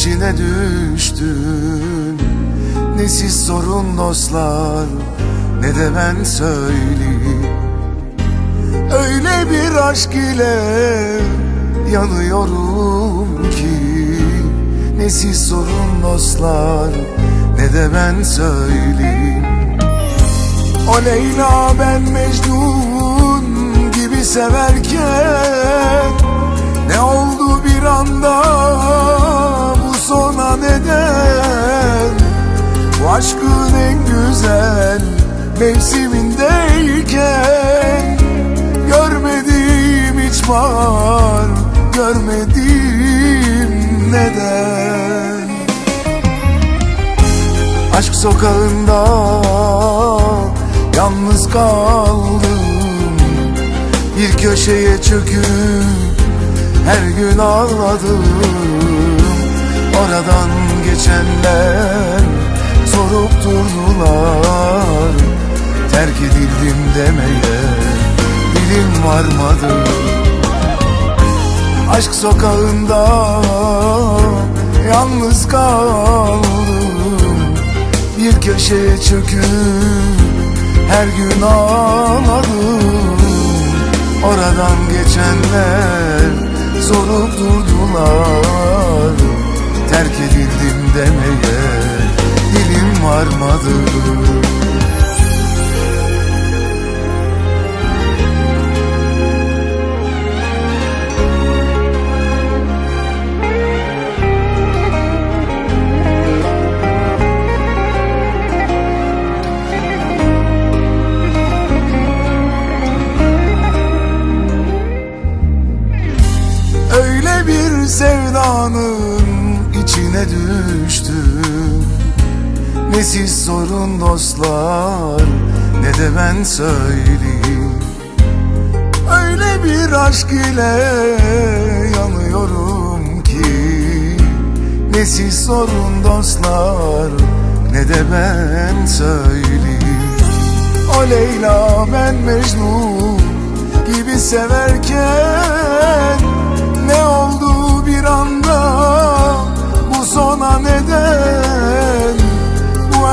içine düştüm Ne siz sorun dostlar ne de ben söyleyeyim. Öyle bir aşk ile yanıyorum ki Ne siz sorun dostlar ne de ben söyleyeyim. O Leyla ben Mecnun gibi severken mevsimindeyken Görmediğim hiç var görmediğim neden? Aşk sokağında yalnız kaldım. Bir köşeye çöküp her gün ağladım. Oradan geçenler dilim varmadı Aşk sokağında yalnız kaldım. Bir köşeye çöküp her gün ağladım. Oradan geçenler sorup durdular. Terk edildim demeye dilim varmadı bir sevdanın içine düştüm Ne siz sorun dostlar ne de ben söyleyeyim. Öyle bir aşk ile yanıyorum ki Ne siz sorun dostlar ne de ben söyleyeyim. O Leyla ben Mecnun gibi severken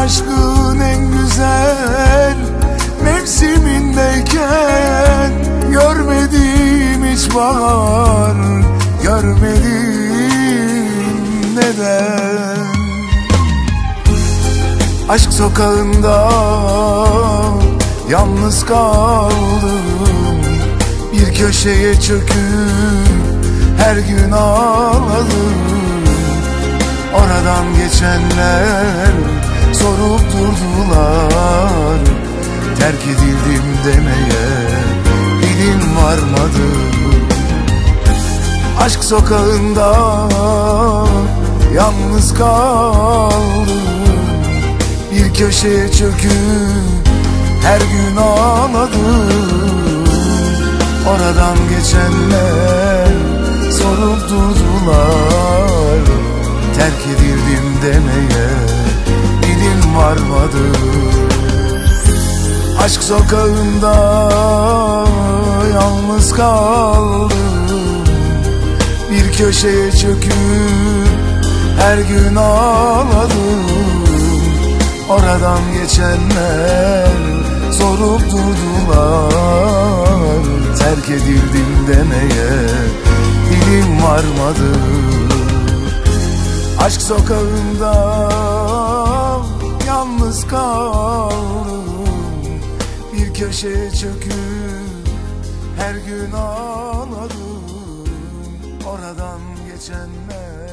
aşkın en güzel mevsimindeyken Görmediğim hiç bahar görmedim neden? Aşk sokağında yalnız kaldım. Bir köşeye çöküp her gün ağladım. Oradan geçenler sorup durdular Terk edildim demeye dilim varmadı. Aşk sokağında yalnız kaldım. Bir köşeye çöküp her gün ağladım. Oradan geçenler sorup durdular Terk edildim demeye varmadı. Aşk sokağında yalnız kaldım Bir köşeye çöküp her gün ağladım. Oradan geçenler sorup durdular. Terk edildim demeye dilim varmadı. Aşk sokağında yalnız kaldım. Bir köşeye çöküp her gün ağladım. Oradan geçenler